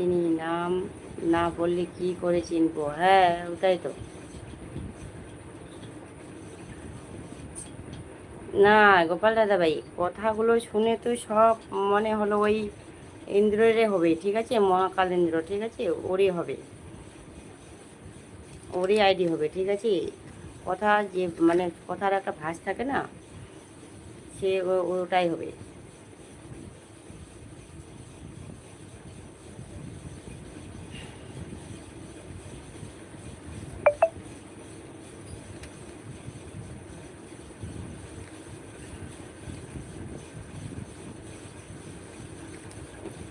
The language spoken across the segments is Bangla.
চিনি নাম না বললে কি করে চিনবো? হ্যাঁ ওটাই তো। না, গোপাল দাদা ভাই কথাগুলো শুনে তো সব মনে হলো ওই ইন্দ্রের হবে, ঠিক আছে? মহাকাল ইন্দ্র, ঠিক আছে? ওরই হবে। ওরই আইডি হবে, ঠিক আছে? কথা যে মানে কথার একটা ভাস থাকে না, সে ওটাই হবে।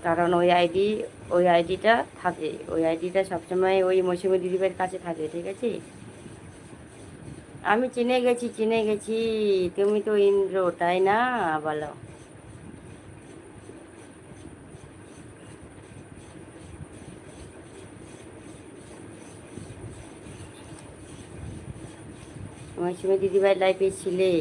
কারণ ওই আইডি ওই আইডিটা থাকে, ওই আইডিটা সবসময় ওই মৌসুমি দিদিভাইয়ের কাছে থাকে, ঠিক আছে? আমি চিনে গেছি চিনে গেছি, তুমি তো ইন্দ্র, তাই না? বলো। মৌসুমি দিদিভাই লাইফে ছিলে।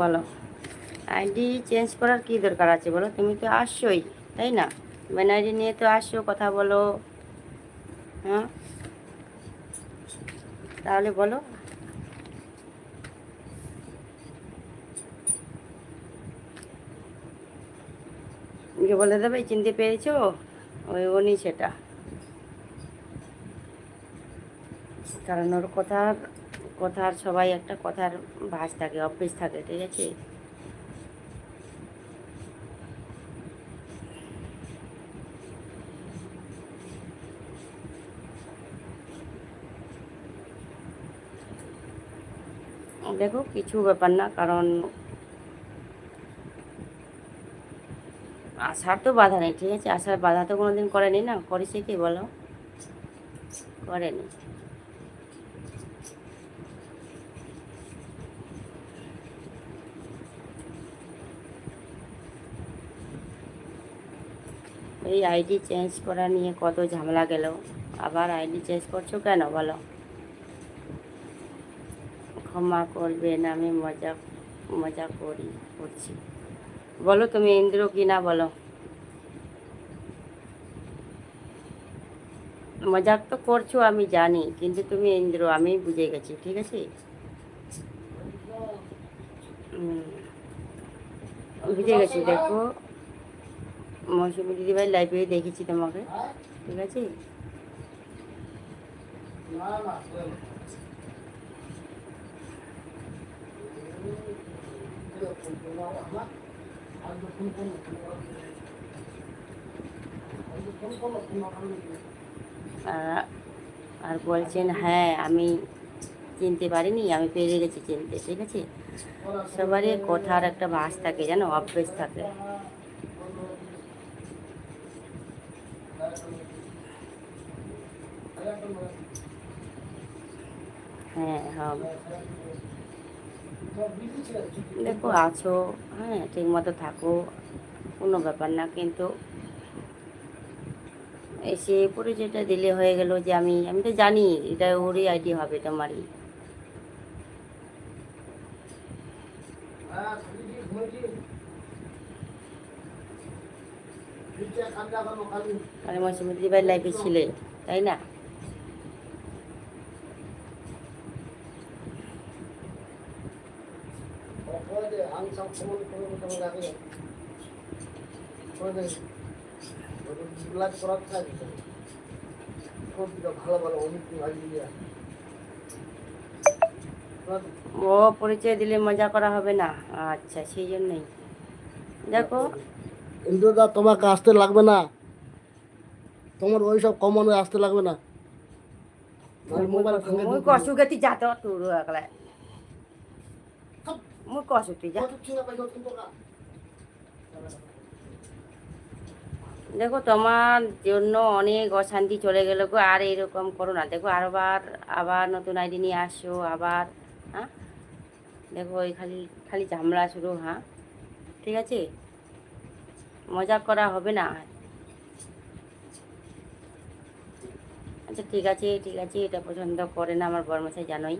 বলো। আইডি চেঞ্জ করার কি দরকার আছে বলো? তুমি তো আসছোই, তাই না? মেন আইডি নিয়ে তো আসছো, কথা বলো। হ্যাঁ? তাহলে বলো। যে বলে দেবে, চিনতে পেরেছ? ওই উনি সেটা। কারণ ওর কথার কথার, সবাই একটা কথার ভাস থাকে অভ্যেস থাকে, ঠিক আছে? দেখো, কিছু ব্যাপার না, কারণ আসার তো বাধা নেই, ঠিক আছে? আসার বাধা তো কোনোদিন করেনি না? করেছে কি বলো? করেনি। এই আইডি চেঞ্জ করা নিয়ে কত ঝামেলা গেল? আবার আইডি চেঞ্জ করছ কেন বলো? ক্ষমা করবেন, আমি মজা মজা করি, করছি। বলো তুমি ইন্দ্র কি না বলো। মজাক তো করছ, আমি জানি, কিন্তু তুমি ইন্দ্র আমি বুঝে গেছি, ঠিক আছে? বুঝে গেছি, দেখো। মৌসুমি দিদিভাই লাইভে দেখেছি তোমাকে, ঠিক আছে? আর- বলছেন হ্যাঁ আমি চিনতে পারিনি, আমি পেরে গেছি চিনতে, ঠিক আছে? সবারই কথার একটা ভাস থাকে, জানো, অভ্যেস থাকে। হ্যাঁ হ্যাঁ। দেখো, আছো হ্যাঁ ঠিক মতো থাকো, কোনো ব্যাপার না, কিন্তু এসে পরে যেটা দিলে হয়ে গেল যে আমি আমি তো জানি, এটা ওরই আইডি হবে তোমারই কালী মৌসুমি দিদিভাই লাইফে ছিলে, তাই না? ও পরিচয় দিলে মজা করা হবে না? আচ্ছা সেই জন্যই। দেখো ইন্দ্রদা তোমাকে আসতে লাগবে না। তোমার ওই সব কমনে আসতে লাগবে না। নাহলে মোবাইল ভাঙে মুই কসু গেতি যাত তোর একলা। মুই কসু তুই যা। দেখো তোমার জন্য অনেক অশান্তি চলে গেল গো আর এরকম করো না। দেখো আরবার আবার নতুন আইডি নিয়ে আসো আবার হ্যাঁ? দেখো ওই খালি খালি ঝামলা শুরু হ্যাঁ? ঠিক আছে? মজা করা হবে না আর। আচ্ছা ঠিক আছে ঠিক আছে, এটা পছন্দ করে না আমার বর্মশাই, জানোই